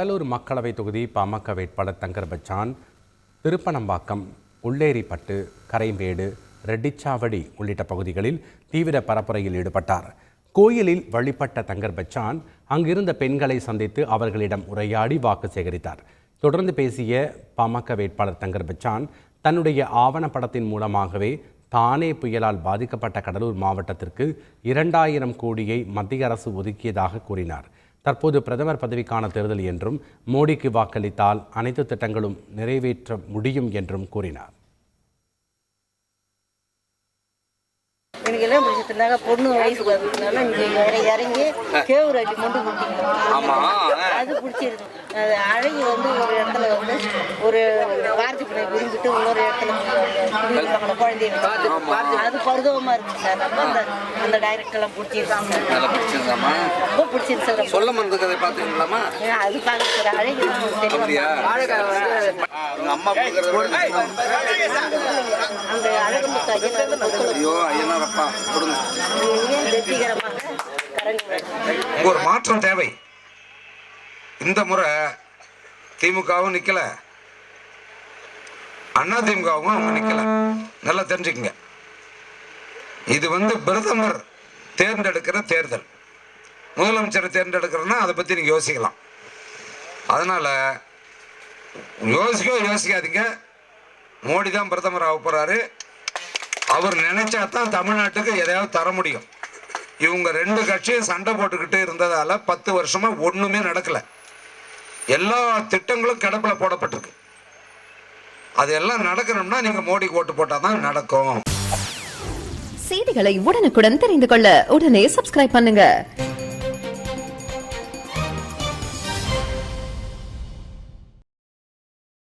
கடலூர் மக்களவை தொகுதி பாமக வேட்பாளர் தங்கர் பச்சான் திருப்பனம்பாக்கம் உள்ளேரிப்பட்டு கரைம்பேடு ரெட்டிச்சாவடி உள்ளிட்ட பகுதிகளில் தீவிர பரப்புரையில் ஈடுபட்டார். கோயிலில் வழிபட்ட தங்கர் பச்சான் அங்கிருந்த பெண்களை சந்தித்து அவர்களிடம் உரையாடி வாக்கு சேகரித்தார். தொடர்ந்து பேசிய பாமக வேட்பாளர் தங்கர் பச்சான் தன்னுடைய ஆவணப்படத்தின் மூலமாகவே தானே புயலால் பாதிக்கப்பட்ட கடலூர் மாவட்டத்திற்கு இரண்டாயிரம் கோடியை மத்திய அரசு ஒதுக்கியதாக கூறினார். தற்போது பிரதமர் பதவிக்கான தேர்தல் என்றும் மோடிக்கு வாக்களித்தால் அனைத்து திட்டங்களும் நிறைவேற்ற முடியும் என்றும் கூறினார். எனக்கு எல்லாம் பிடிச்சதுனால பொண்ணு வயசுக்கு வந்ததுனால இங்கே இற- இறங்கி கேவுரு அடி மொண்டு கொடுத்தீங்க அது பிடிச்சிருக்கு அது அழகி வந்து ஒரு இடத்துல வந்து ஒரு வாரத்து பிள்ளை விரும்பிட்டு இன்னொரு இடத்துல குழந்தைய வச்சு. அது பருவமாக இருக்கு சார் ரொம்ப அந்த அந்த டைரக்ட் எல்லாம் பிடிச்சிருக்கு சார் நல்லா பிடிச்சிருந்தாமா ரொம்ப பிடிச்சிருக்கு. சொல்ல மருந்து கதை பார்த்துக்கலாமா அது பார்க்க சார் அழகி தெரியும் உங்க அம்மா கொடுக்கறது அந்த அழகு முத்தாஜி ஐயோ ஐயனாரப்பா கொடுங்க. ஒரு மாற்றம் தேவை. இந்த முறை திமுகவும் நிக்கல. அண்ணா திமுகவும் அவங்க நிக்கல. நல்லா தெரிஞ்சுக்கங்க. இது வந்து பிரதமர் தேர்ந்தெடுக்கிற தேர்தல். முதலமைச்சரை தேர்ந்தெடுக்கிறன்னா அதை பத்தி நீங்க யோசிக்கலாம். அதனால யோசிக்கோ யோசிக்காதீங்க. மோடி தான் பிரதமர் ஆக போறாரு. அவர் நினைச்சா தான் தமிழ்நாட்டுக்கு எதையாவது தர முடியும். இவங்க ரெண்டு கட்சியும் சண்டை போட்டுக்கிட்டு இருந்ததால பத்து வருஷமா ஒண்ணுமே நடக்கல. எல்லா திட்டங்களும் கிடப்புல போடப்பட்டிருக்கு. அது எல்லாம் நடக்கணும்னா நீங்க மோடி ஓட்டு போட்டாதான் நடக்கும். செய்திகளை உடனுக்குடன் தெரிந்து கொள்ள உடனே சப்ஸ்கிரைப் பண்ணுங்க.